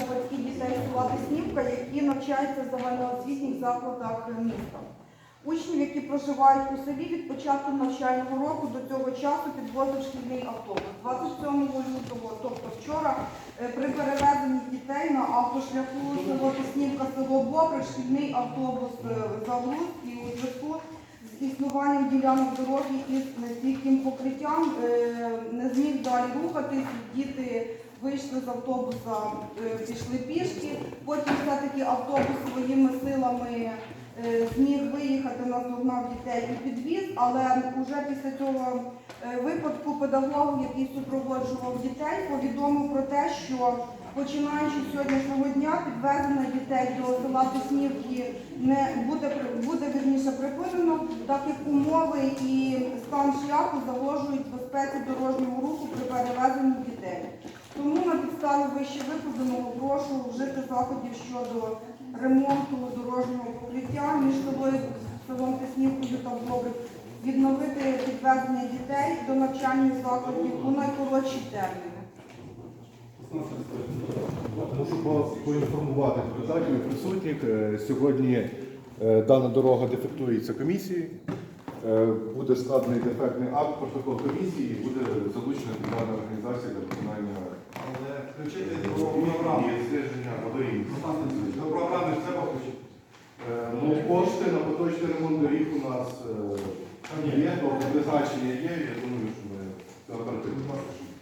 звернулися батьки дітей села Деснівка, які навчаються в загальноосвітніх закладах міста. Учнів, які проживають у селі від початку навчального року до цього часу підвозив шкільний автобус. 27 лютого, тобто вчора, е, при перевезенні дітей на автошляху село Деснівка, село Бобрик, шкільний автобус е, загруз і у зв'язку з ділянок дороги із нестійким покриттям е, не зміг далі рухатись. Діти вийшли з автобуса, е, пішли пішки. Потім все-таки автобус своїми силами е, зміг виїхати, наздогнав дітей і підвіз, але вже після цього випадку педагог, який супроводжував дітей, повідомив про те, що починаючи з сьогоднішнього дня підвезення дітей до села Теснівки не буде буде вірніше припинено, так як умови і стан шляху загрожують безпеці дорожнього руху при перевезенні дітей. Тому на підставі вище викладеного прошу вжити заходів щодо ремонту дорожнього покриття між селою селом Теснівкою та Бобрик, відновити підвезення дітей до навчальних закладів у найкоротші терміни. Мушу поінформувати депутатів присутніх. Е, Сьогодні дана дорога дефектується комісією. Е, Буде складений дефектний акт, протокол комісії і буде залучена державна організація для виконання Але включити до програми. і стеження аварійності. До програми ж треба включити. Е, Ну, кошти на поточний ремонт доріг у нас е, є, тобто призначення є, я думаю, що ми це оперативно.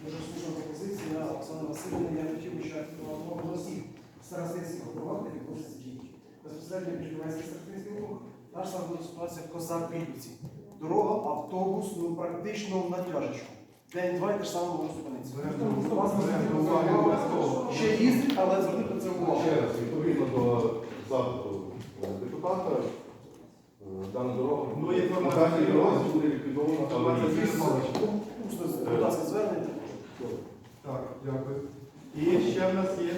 Дуже слушна пропозиція Оксана Васильівна. Я хотів би ще оголосів старостинських де відбувся дії. Безпосередньо між. Та сама ситуація в Козак-Пільці. Дорога, автобус, ну практично в натяжечку. День-два і те ж саме може зупинитися. Вас Ще їздить, але зверніть на це увагу. Ще раз, відповідно до запиту е, депутата, е, дана дорога Ну, є на даній буде. Усно, будь ласка, звернення. Так, дякую. І ще в нас є